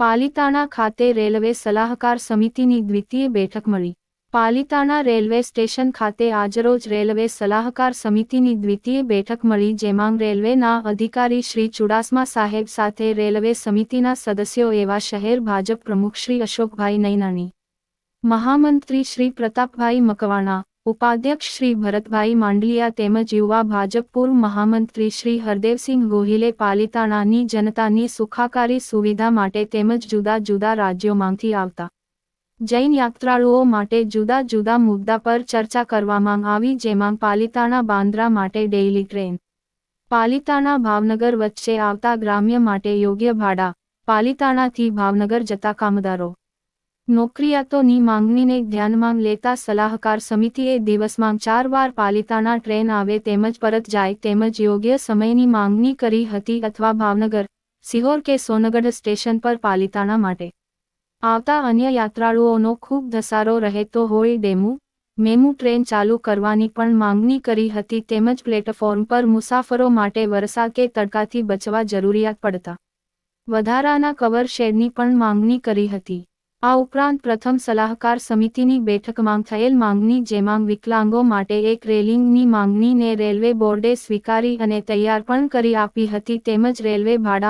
પાલિતાણા ખાતે રેલવે સલાહકાર સમિતિની દ્વિતીય બેઠક મળી. પાલિતાણા રેલવે સ્ટેશન ખાતે આજરોજ રેલવે સલાહકાર સમિતિની દ્વિતીય બેઠક મળી, જેમાં રેલવેના અધિકારી શ્રી ચુડાસમા સાહેબ સાથે રેલવે સમિતિના સદસ્યો એવા શહેર ભાજપ પ્રમુખ શ્રી અશોકભાઈ નૈનાણી, મહામંત્રી શ્રી પ્રતાપભાઈ મકવાણા ઉપાધ્યક્ષ શ્રી ભરતભાઈ માંડલિયા તેમજ યુવા ભાજપ પૂર્વ મહામંત્રી શ્રી હરદેવસિંહ ગોહિલે પાલિતાણાની જનતાની સુખાકારી સુવિધા માટે તેમજ જુદા જુદા રાજ્યોમાંથી આવતા જૈન યાત્રાળુઓ માટે જુદા જુદા મુદ્દા પર ચર્ચા કરવામાં આવી, જેમાં પાલિતાણા બાંદ્રા માટે ડેઇલી ટ્રેન, પાલિતાણા ભાવનગર વચ્ચે આવતા ગ્રામ્ય માટે યોગ્ય ભાડા, પાલિતાણાથી ભાવનગર જતા કામદારો નોકરિયાતોની માંગણીને ધ્યાનમાં લેતા સલાહકાર સમિતિએ દિવસમાં ચાર વાર પાલિતાના ટ્રેન આવે તેમજ પરત જાય તેમજ યોગ્ય સમયની માંગણી કરી હતી અથવા ભાવનગર, સિહોર કે સોનગઢ સ્ટેશન પર પાલિતાના માટે. આવતા અન્ય યાત્રાળુઓનો ખૂબ ધસારો રહેતો હોય ડેમુ, મેમુ ટ્રેન ચાલુ કરવાની પણ માંગણી કરી હતી તેમજ પ્લેટફોર્મ પર મુસાફરો માટે વરસાદ કે તડકાથી બચવા જરૂરિયાત પડતા. વધારાના કવર શેડની પણ માંગણી કરી હતી. આ ઉપરાંત પ્રથમ સલાહકાર સમિતિની બેઠકમાં થયેલ માંગણી જેમાં વિકલાંગો માટે એક રેલિંગની માંગણીને રેલવે બોર્ડે સ્વીકારી અને તૈયાર પણ કરી આપી હતી તેમજ રેલવે ભાડા